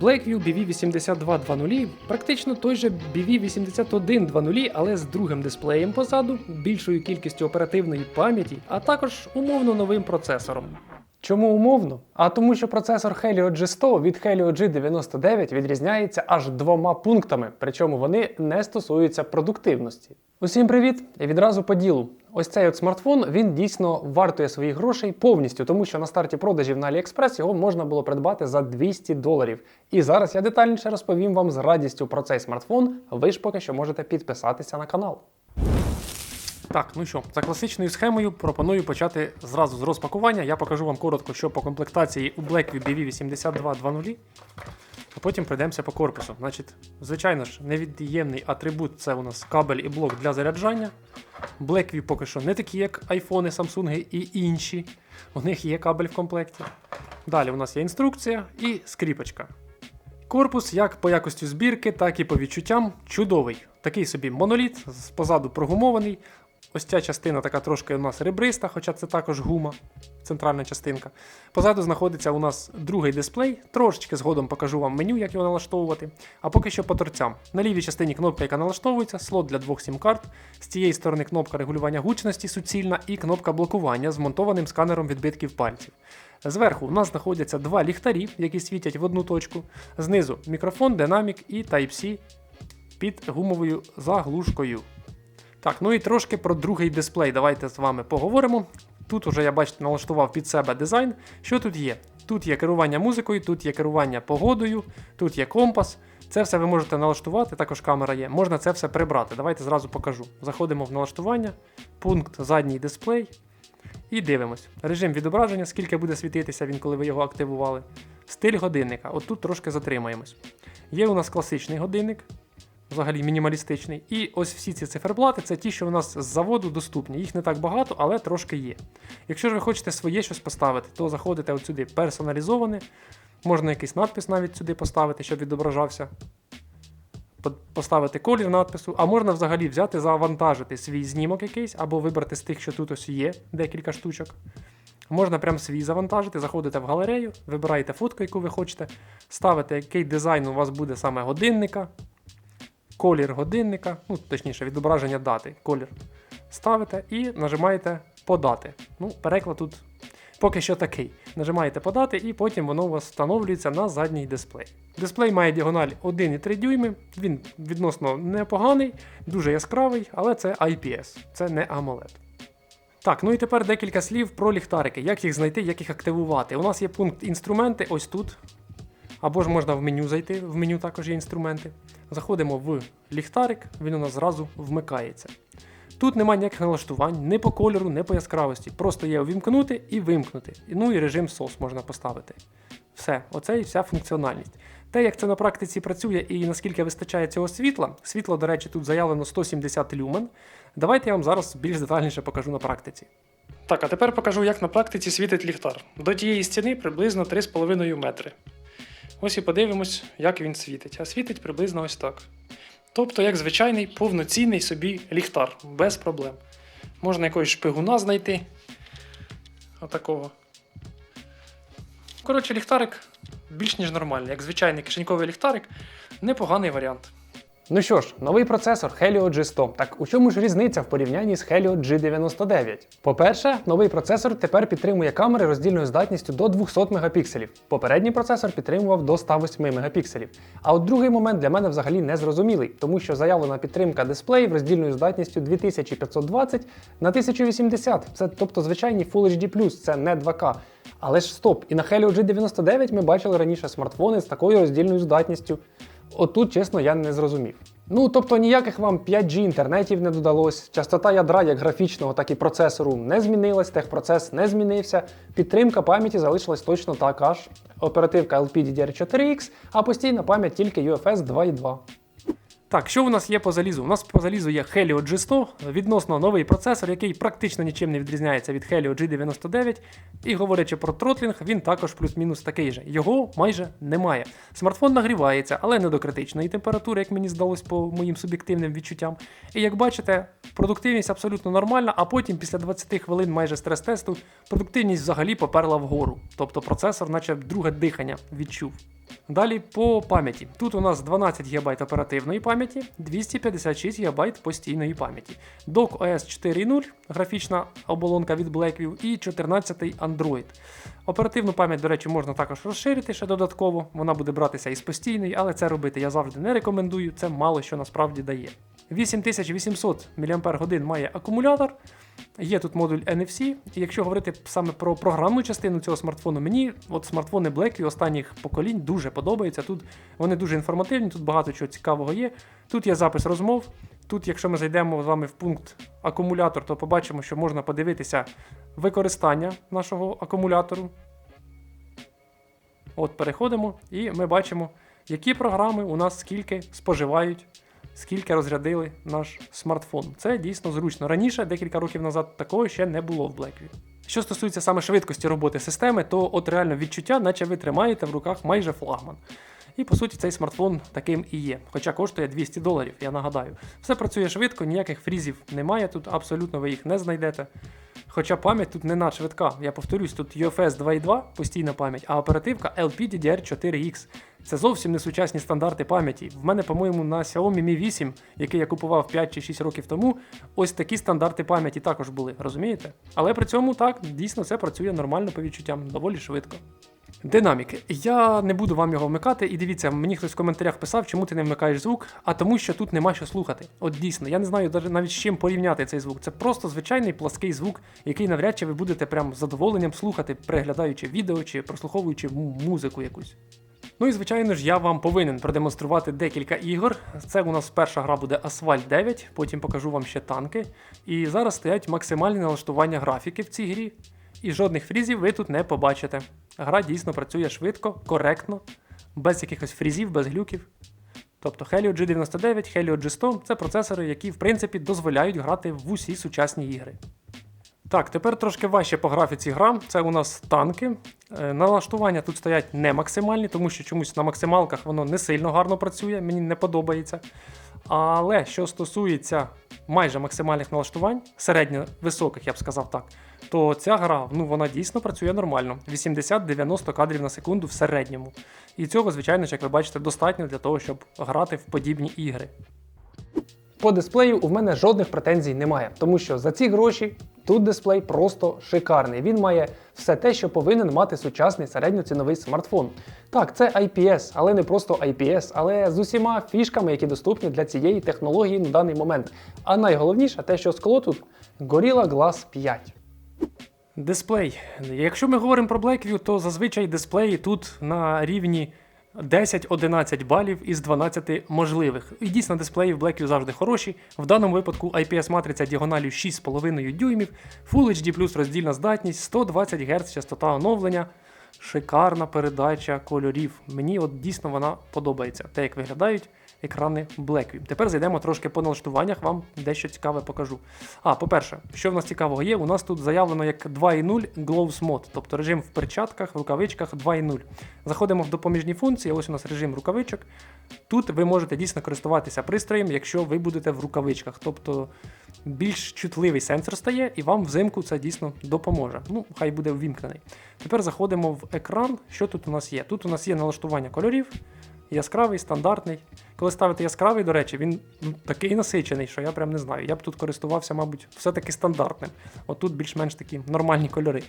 Blackview BV8220 практично той же BV8120, але з другим дисплеєм позаду, більшою кількістю оперативної пам'яті, а також умовно новим процесором. Чому умовно? А тому, що процесор Helio G100 від Helio G99 відрізняється аж двома пунктами, причому вони не стосуються продуктивності. Усім привіт! І відразу по ділу. Ось цей от смартфон він дійсно вартує своїх грошей повністю, тому що на старті продажів на AliExpress його можна було придбати за 200 доларів. І зараз я детальніше розповім вам з радістю про цей смартфон. Ви ж поки що можете підписатися на канал. Так, ну що, за класичною схемою пропоную почати зразу з розпакування. Я покажу вам коротко, що по комплектації у Blackview BV8220, а потім пройдемося по корпусу. Значить, звичайно ж, невід'ємний атрибут це у нас кабель і блок для заряджання. Blackview поки що не такі, як iPhone, Samsung і інші. У них є кабель в комплекті. Далі у нас є інструкція і скріпочка. Корпус як по якості збірки, так і по відчуттям чудовий. Такий собі моноліт, позаду прогумований. Ось ця частина така трошки у нас ребриста, хоча це також гума, центральна частинка. Позаду знаходиться у нас другий дисплей. Трошечки згодом покажу вам меню, як його налаштовувати. А поки що по торцям. На лівій частині кнопка, яка налаштовується, слот для двох сім-карт. З цієї сторони кнопка регулювання гучності суцільна і кнопка блокування з монтованим сканером відбитків пальців. Зверху у нас знаходяться два ліхтарі, які світять в одну точку. Знизу мікрофон, динамік і Type-C під гумовою заглушкою. Так, ну і трошки про другий дисплей. Давайте з вами поговоримо. Тут уже я бачите, налаштував під себе дизайн. Що тут є? Тут є керування музикою, тут є керування погодою, тут є компас. Це все ви можете налаштувати, також камера є. Можна це все прибрати. Давайте зразу покажу. Заходимо в налаштування, пункт задній дисплей. І дивимось. Режим відображення, скільки буде світитися він, коли ви його активували. Стиль годинника. От тут трошки затримаємось. Є у нас класичний годинник, взагалі мінімалістичний. І ось всі ці циферблати це ті, що у нас з заводу доступні. Їх не так багато, але трошки є. Якщо ж ви хочете своє щось поставити, то заходите от сюди персоналізоване. Можна якийсь надпис навіть сюди поставити, щоб відображався. Поставити колір надпису, а можна взагалі взяти, завантажити свій знімок якийсь, або вибрати з тих, що тут ось є, декілька штучок. Можна прям свій завантажити, заходите в галерею, вибираєте фотку, яку ви хочете, ставите, який дизайн у вас буде саме годинника, колір годинника, ну точніше, відображення дати, колір. Ставите і нажимаєте подати. Ну, переклад тут поки що такий. Нажимаєте подати, і потім воно у вас встановлюється на задній дисплей. Дисплей має діагональ 1,3 дюйми, він відносно непоганий, дуже яскравий, але це IPS, це не AMOLED. Так, ну і тепер декілька слів про ліхтарики. Як їх знайти, як їх активувати. У нас є пункт інструменти ось тут. Або ж можна в меню зайти, в меню також є інструменти. Заходимо в ліхтарик, він у нас зразу вмикається. Тут немає ніяких налаштувань, ні по кольору, ні по яскравості. Просто є увімкнути і вимкнути. Ну і режим SOS можна поставити. Все, оце і вся функціональність. Те, як це на практиці працює і наскільки вистачає цього світла, світло, до речі, тут заявлено 170 люмен. Давайте я вам зараз більш детальніше покажу на практиці. Так, а тепер покажу, як на практиці світить ліхтар. До тієї стіни приблизно 3,5 метри. Ось і подивимось, як він світить. А світить приблизно ось так. Тобто, як звичайний повноцінний собі ліхтар, без проблем. Можна якогось шпигуна знайти. Отакого. Коротше, ліхтарик більш ніж нормальний, як звичайний кишеньковий ліхтарик, непоганий варіант. Ну що ж, новий процесор Helio G100. Так у чому ж різниця в порівнянні з Helio G99? По-перше, новий процесор тепер підтримує камери роздільною здатністю до 200 мегапікселів. Попередній процесор підтримував до 108 мегапікселів. А от другий момент для мене взагалі не зрозумілий, тому що заявлена підтримка дисплеїв роздільною здатністю 2520 на 1080. Це тобто звичайний Full HD+, це не 2К. Але ж стоп, і на Helio G99 ми бачили раніше смартфони з такою роздільною здатністю. Отут, чесно, я не зрозумів. Ну, тобто ніяких вам 5G інтернетів не додалось, частота ядра як графічного, так і процесору не змінилась, техпроцес не змінився, підтримка пам'яті залишилась точно така ж. Оперативка LPDDR4X, а постійна пам'ять тільки UFS 2.2. Так, що у нас є по залізу? У нас по залізу є Helio G100, відносно новий процесор, який практично нічим не відрізняється від Helio G99. І говорячи про тротлінг, він також плюс-мінус такий же. Його майже немає. Смартфон нагрівається, але не до критичної температури, як мені здалось по моїм суб'єктивним відчуттям. І як бачите, продуктивність абсолютно нормальна, а потім, після 20 хвилин майже стрес-тесту, продуктивність взагалі поперла вгору. Тобто процесор, наче друге дихання, відчув. Далі по пам'яті. Тут у нас 12 ГБ оперативної пам'яті, 256 ГБ постійної пам'яті. Dock OS 4.0, графічна оболонка від Blackview і 14 Android. Оперативну пам'ять, до речі, можна також розширити ще додатково. Вона буде братися із постійної, але це робити я завжди не рекомендую, це мало що насправді дає. 8800 мАч має акумулятор. Є тут модуль NFC, і якщо говорити саме про програмну частину цього смартфону, мені от смартфони Blackview останніх поколінь дуже подобаються. Тут вони дуже інформативні, тут багато чого цікавого є. Тут є запис розмов. Тут, якщо ми зайдемо з вами в пункт акумулятор, то побачимо, що можна подивитися використання нашого акумулятору. От переходимо, і ми бачимо, які програми у нас скільки споживають скільки розрядили наш смартфон. Це дійсно зручно. Раніше, декілька років назад, такого ще не було в Blackview. Що стосується саме швидкості роботи системи, то от реально відчуття, наче ви тримаєте в руках майже флагман. І по суті цей смартфон таким і є, хоча коштує 200 доларів, я нагадаю. Все працює швидко, ніяких фрізів немає тут, абсолютно ви їх не знайдете. Хоча пам'ять тут не надшвидка. Я повторюсь, тут UFS 2.2 постійна пам'ять, а оперативка LPDDR4X. Це зовсім не сучасні стандарти пам'яті. В мене, по-моєму, на Xiaomi Mi 8, який я купував 5 чи 6 років тому, ось такі стандарти пам'яті також були, розумієте? Але при цьому так, дійсно це працює нормально по відчуттям, доволі швидко. Динаміки. Я не буду вам його вмикати, і дивіться, мені хтось в коментарях писав, чому ти не вмикаєш звук, а тому, що тут нема що слухати. От дійсно, я не знаю навіть з чим порівняти цей звук. Це просто звичайний плаский звук, який навряд чи ви будете прям з задоволенням слухати, переглядаючи відео чи прослуховуючи музику якусь. Ну і звичайно ж, я вам повинен продемонструвати декілька ігор. Це у нас перша гра буде Asphalt 9, потім покажу вам ще танки. І зараз стоять максимальні налаштування графіки в цій грі. І жодних фрізів ви тут не побачите. Гра дійсно працює швидко, коректно, без якихось фрізів, без глюків. Тобто Helio G99, Helio G100 це процесори, які в принципі дозволяють грати в усі сучасні ігри. Так, тепер трошки важче по графіці гра. Це у нас танки. Е, налаштування тут стоять не максимальні, тому що чомусь на максималках воно не сильно гарно працює, мені не подобається. Але що стосується майже максимальних налаштувань, середньо високих, я б сказав так, то ця гра ну, вона дійсно працює нормально. 80-90 кадрів на секунду в середньому. І цього, звичайно, як ви бачите, достатньо для того, щоб грати в подібні ігри. По дисплею у мене жодних претензій немає, тому що за ці гроші тут дисплей просто шикарний. Він має все те, що повинен мати сучасний середньоціновий смартфон. Так, це IPS, але не просто IPS, але з усіма фішками, які доступні для цієї технології на даний момент. А найголовніше те, що скло тут Gorilla Glass 5. Дисплей. Якщо ми говоримо про Blackview, то зазвичай дисплеї тут на рівні 10-11 балів із 12 можливих. І дійсно дисплеї в Blackview завжди хороші. В даному випадку IPS-матриця діагоналю 6,5 дюймів, Full HD роздільна здатність, 120 Гц частота оновлення. Шикарна передача кольорів. Мені от дійсно вона подобається, те, як виглядають екрани Blackview. Тепер зайдемо трошки по налаштуваннях, вам дещо цікаве покажу. А, по-перше, що в нас цікавого є, у нас тут заявлено як 2.0 Gloves Mode, тобто режим в перчатках, в рукавичках 2.0. Заходимо в допоміжні функції, ось у нас режим рукавичок. Тут ви можете дійсно користуватися пристроєм, якщо ви будете в рукавичках. Тобто більш чутливий сенсор стає, і вам взимку це дійсно допоможе. Ну, хай буде ввімкнений. Тепер заходимо в екран. Що тут у нас є? Тут у нас є налаштування кольорів. Яскравий, стандартний. Коли ставити яскравий, до речі, він такий насичений, що я прям не знаю. Я б тут користувався, мабуть, все-таки стандартним. Отут більш-менш такі нормальні кольори.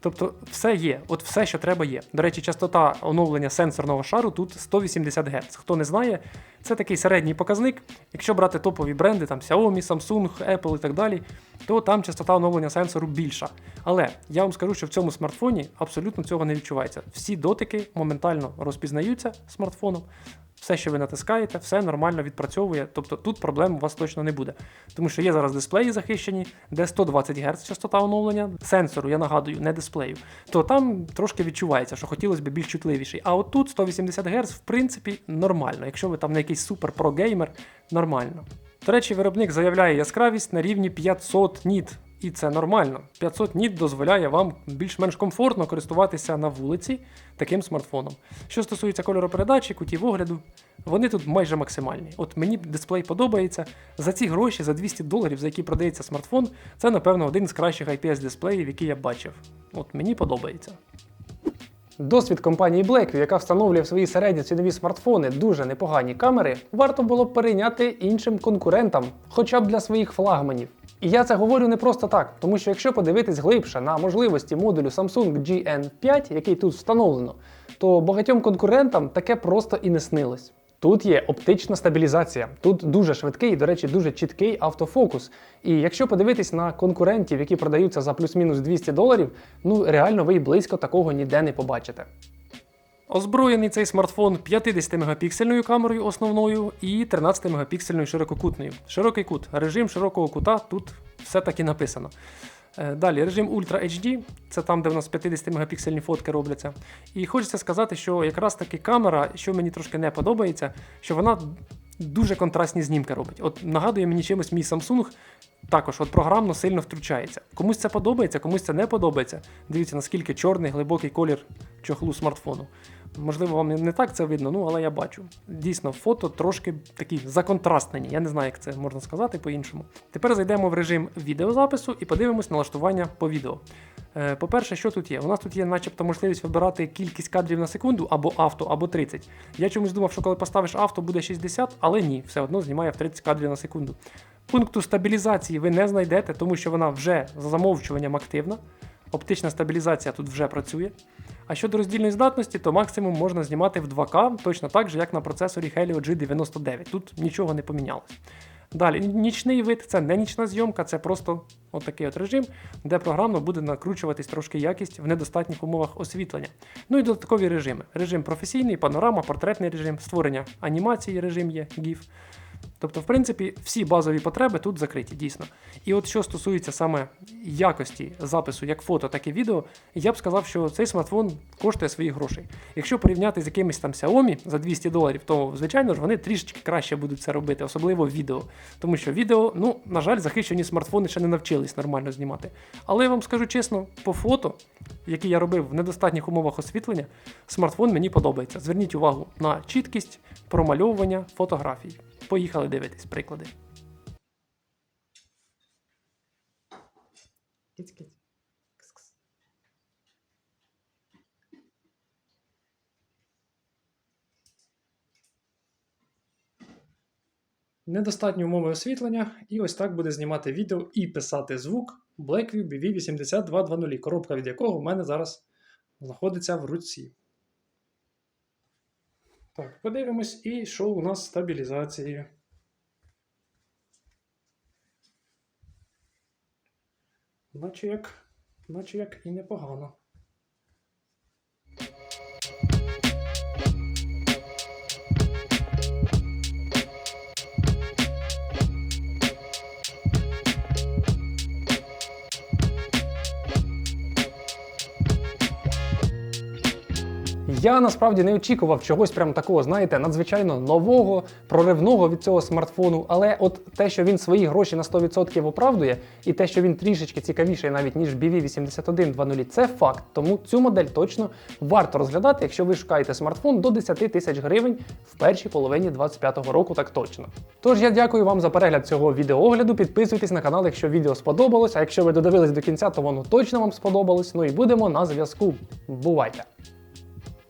Тобто все є, от все, що треба, є. До речі, частота оновлення сенсорного шару тут 180 Гц. Хто не знає, це такий середній показник. Якщо брати топові бренди, там Xiaomi, Samsung, Apple і так далі, то там частота оновлення сенсору більша. Але я вам скажу, що в цьому смартфоні абсолютно цього не відчувається. Всі дотики моментально розпізнаються смартфоном. Все, що ви натискаєте, все нормально відпрацьовує. Тобто тут проблем у вас точно не буде. Тому що є зараз дисплеї захищені, де 120 Гц частота оновлення сенсору, я нагадую, не дисплею. То там трошки відчувається, що хотілося б більш чутливіший. А от тут 180 Гц, в принципі, нормально. Якщо ви там не якийсь супер про геймер, нормально. До речі, виробник заявляє яскравість на рівні 500 ніт. І це нормально. 500 ніт дозволяє вам більш-менш комфортно користуватися на вулиці таким смартфоном. Що стосується кольоропередачі, кутів огляду, вони тут майже максимальні. От мені дисплей подобається. За ці гроші, за 200 доларів, за які продається смартфон, це, напевно, один з кращих IPS дисплеїв, які я бачив. От мені подобається. Досвід компанії Blackview, яка встановлює в свої середні цінові смартфони дуже непогані камери, варто було б перейняти іншим конкурентам, хоча б для своїх флагманів. І я це говорю не просто так, тому що якщо подивитись глибше на можливості модулю Samsung GN5, який тут встановлено, то багатьом конкурентам таке просто і не снилось. Тут є оптична стабілізація, тут дуже швидкий до речі, дуже чіткий автофокус. І якщо подивитись на конкурентів, які продаються за плюс-мінус 200 доларів, ну реально ви й близько такого ніде не побачите. Озброєний цей смартфон 50-мегапіксельною камерою основною і 13-мегапіксельною ширококутною. Широкий кут, режим широкого кута тут все таки написано. Е, Далі режим Ultra HD, це там, де в нас 50-мегапіксельні фотки робляться. І хочеться сказати, що якраз таки камера, що мені трошки не подобається, що вона дуже контрастні знімки робить. От нагадує мені чимось мій Samsung, також от програмно сильно втручається. Комусь це подобається, комусь це не подобається. Дивіться, наскільки чорний глибокий колір чохлу смартфону. Можливо, вам не так це видно, ну але я бачу. Дійсно, фото трошки такі законтрастнені. Я не знаю, як це можна сказати по-іншому. Тепер зайдемо в режим відеозапису і подивимось налаштування по відео. Е, По-перше, що тут є? У нас тут є, начебто, можливість вибирати кількість кадрів на секунду або авто, або 30. Я чомусь думав, що коли поставиш авто, буде 60, але ні, все одно знімає в 30 кадрів на секунду. Пункту стабілізації ви не знайдете, тому що вона вже за замовчуванням активна. Оптична стабілізація тут вже працює. А щодо роздільної здатності, то максимум можна знімати в 2К, точно так же, як на процесорі Helio G99. Тут нічого не помінялось. Далі, нічний вид це не нічна зйомка, це просто отакий от режим, де програмно буде накручуватись трошки якість в недостатніх умовах освітлення. Ну і додаткові режими: режим професійний, панорама, портретний режим, створення анімації, режим є, GIF. Тобто, в принципі, всі базові потреби тут закриті, дійсно. І от що стосується саме якості запису як фото, так і відео, я б сказав, що цей смартфон коштує своїх грошей. Якщо порівняти з якимись там Xiaomi за 200 доларів, то звичайно ж вони трішечки краще будуть це робити, особливо відео. Тому що відео, ну, на жаль, захищені смартфони ще не навчились нормально знімати. Але я вам скажу чесно, по фото, які я робив в недостатніх умовах освітлення, смартфон мені подобається. Зверніть увагу на чіткість промальовування фотографій. Поїхали дивитись приклади. Киць-киць. Недостатні умови освітлення, і ось так буде знімати відео і писати звук Blackview BV8220, коробка від якого в мене зараз знаходиться в руці. Так, подивимось, і що у нас стабілізацією. Наче як, наче як і непогано. Я насправді не очікував чогось прям такого, знаєте, надзвичайно нового, проривного від цього смартфону. Але от те, що він свої гроші на 100% оправдує, і те, що він трішечки цікавіший навіть ніж BV8120, це факт. Тому цю модель точно варто розглядати, якщо ви шукаєте смартфон до 10 тисяч гривень в першій половині 2025 року, так точно. Тож я дякую вам за перегляд цього відеоогляду. Підписуйтесь на канал, якщо відео сподобалось. А якщо ви додивились до кінця, то воно точно вам сподобалось. Ну і будемо на зв'язку. Бувайте!